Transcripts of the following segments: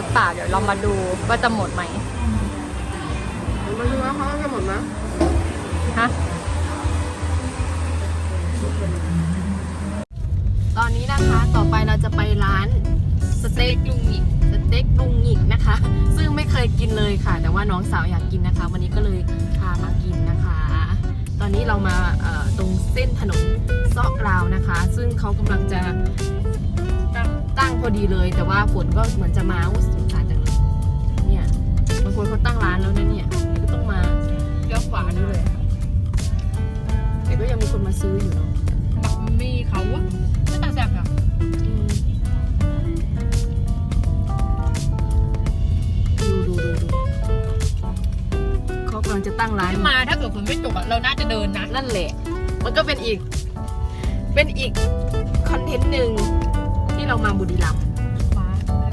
รือเปล่า เดี๋ยวเรามาดูว่าจะหมดไหมมาดูว่าเขาจะหมดไหมฮะตอนนี้นะคะต่อไปเราจะไปร้านสเต็กลุงหงิกสเต็กลุงหงิกนะคะ ซึ่งไม่เคยกินเลยค่ะ แต่ว่าน้องสาวอยากกินนะคะ วันนี้ก็เลยพามากินนะคะ ตอนนี้เรามาเอ่อตรงเส้นถนนซอกราวนะคะ ซึ่งเขากำลังจะตั้งตั้ง พอดีเลย แต่ว่าฝนก็เหมือนจะมาอุ้ยสงสารจังเลยเนี่ยบางคนเขาตั้งร้านแล้วนะเนี่ยเดี๋ยวก็ต้องมาเลี้ยวขวานี่เลยแต่ก็ยังมีคนมาซื้ออยู่เนาะบักมีเขาอะไม่ต่างแซ่บค่ะอืมดูดูดูดูเขากำลังจะตั้งร้านมาถ้าเกิดฝนไม่ตกอะเราน่าจะเดินนะนั่นแหละ มันก็เป็นอีก เป็นอีกคอนเทนต์หนึ่งที่ เรามาบุรีรัมย์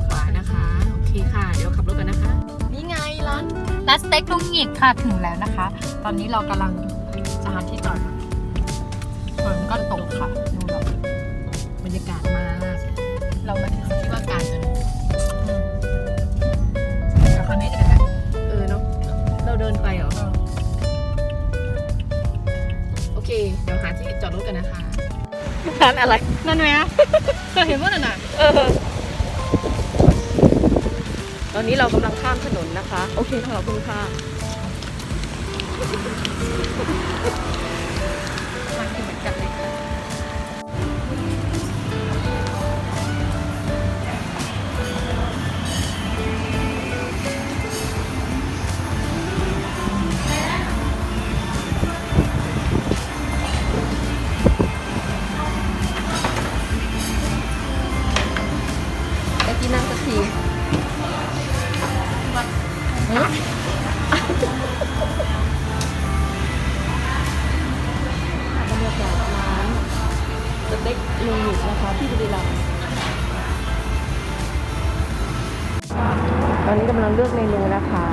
ขวานะคะ โอเคค่ะ เดี๋ยวขับรถกันนะคะ นี่ไงร้านร้านสเต็กลุงหงิกค่ะถึงแล้วนะคะ ตอนนี้เรากำลังจะหาที่จอดรถฝนก็ตกค่ะดูแบบบรรยากาศมาก เรามาถึงที่ว่าการกันเดี๋ยวคราวนี้จะกันนะเออเนาะเราเดินไปเหรอ โอเค เดี๋ยวหาที่จอดรถกันนะคะร้านอะไร นั่นไหมอะ เคยเห็นว่าน่ะนะเออ ตอนนี้เรากำลังข้ามถนนนะคะ โอเคค่ะขอบคุณค่ะ บรรยากาศร้านสเต็กลุงหยุดนะคะที่บุรีรัมย์ตอนนี้กำลังเลือกเมนูนะคะ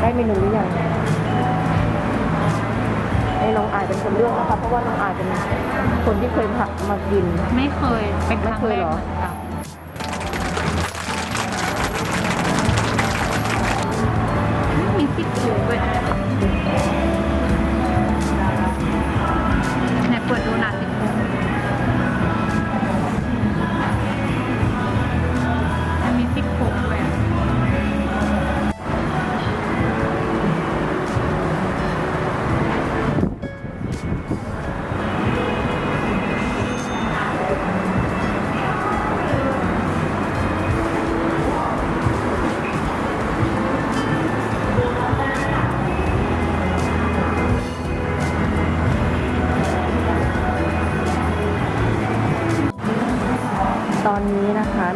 ได้เมนูหรือยังให้น้องอายเป็นคนเลือกนะคะ เพราะว่าน้องอายเป็นคนที่เคยผักมากิน ไม่เคยเป็นครั้งไม่เคแรยกเหรอมืนกัน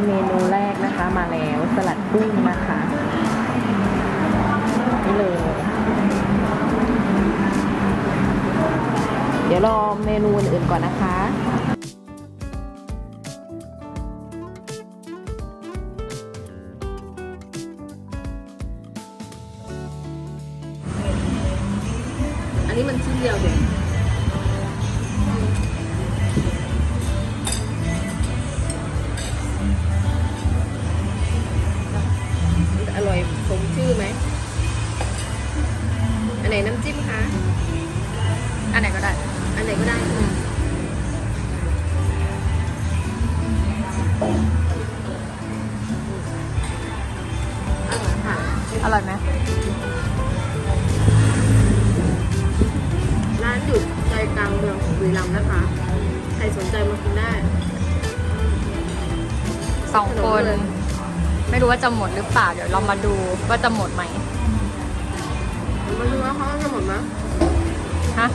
เมนูแรกนะคะมาแล้วสลัดกุ้งนะคะนี่เลย เดี๋ยวรอเมนูอื่นๆก่อนนะคะอันนี้มันชิ้นเดียวเด็ก ร่อยสมชื่อไหม อันไหนน้ำจิ้มคะ อันไหนก็ได้ อันไหนก็ได้ใช่ไหมอร่อยค่ะอร่อยไหมร้านอยู่ใจกลางเมืองของบุรีรัมย์นะคะ ใครสนใจมากินได้ สองคน ไม่รู้ว่าจะหมดหรือเปล่า เดี๋ยวเรามาดูว่าจะหมดไหม มาดูว่าเขาจะหมดไหมฮะ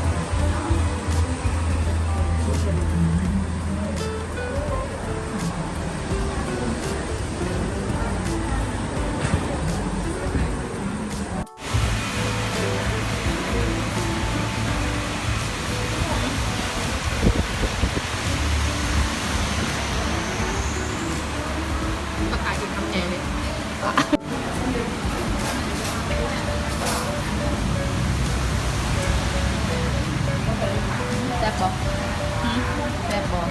แซ่บบอก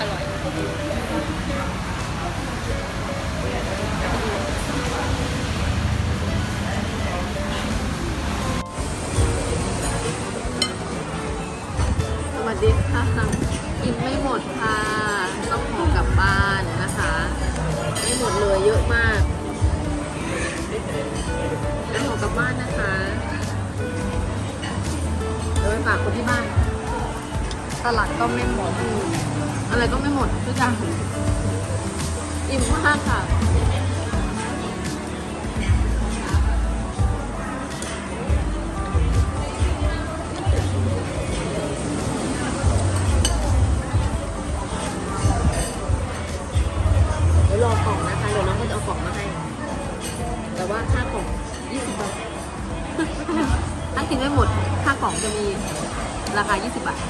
อร่อย สวัสดีค่ะกินไม่หมดค่ะ ฝากคนที่บ้านสลัดก็ไม่หมด อะไรก็ไม่หมดทุกอย่างอิ่มมากค่ะ ราคา20บาท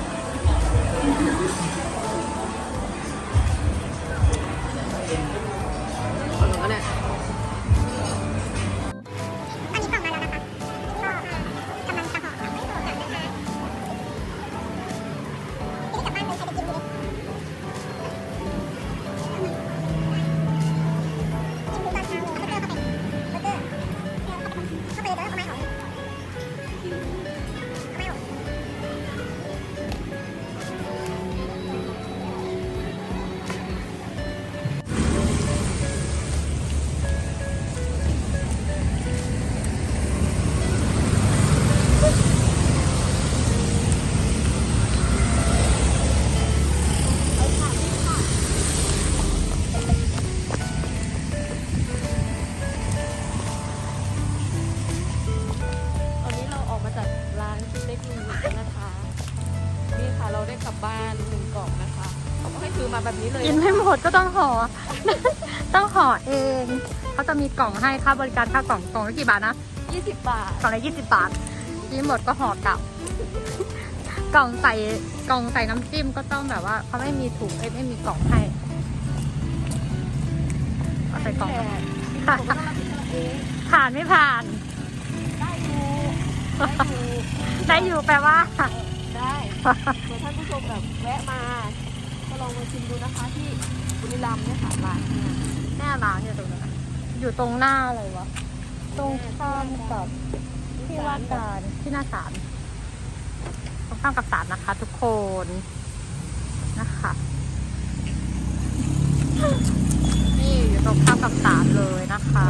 มาแบบนี้เลยกินไม่หมดก็ต้องห่อ ต้องห่อเอง เขาจะมีกล่องให้ค่าบริการค่ากล่องกล่องละกี่บาทนะ20 บาทกล่องละยี่สิบบาทกินหมดก็ห่อกลับ กล่องใส่กล่องใส่น้ำจิ้มก็ต้องแบบว่าเขาไม่มีถุงเอ้ยไม่มีกล่องให้ก็ใส่กล่องแต่ค่ะผมก็ต้องรับผิดชอบเองผ่านไม่ผ่าน ได้อยู่ได้อยู่ได้อยู่แปลว่า ได้เผื่อท่านผู้ชมแบบแวะมาก็ล องมาชิมดูนะคะที่บุรีรัมย์เนี่ยค่ะร้านเนี่ยแม่ร้านอยู่ตรงนั้นอยู่ตรงหน้าอะไรวะ ตรงข้ามกับที่ว่าการที่หน้าศาลตรงข้ามกับศาลนะคะ ทุกคนนะคะนี่อยู่ตรงข้ามกับศาลเลยนะคะ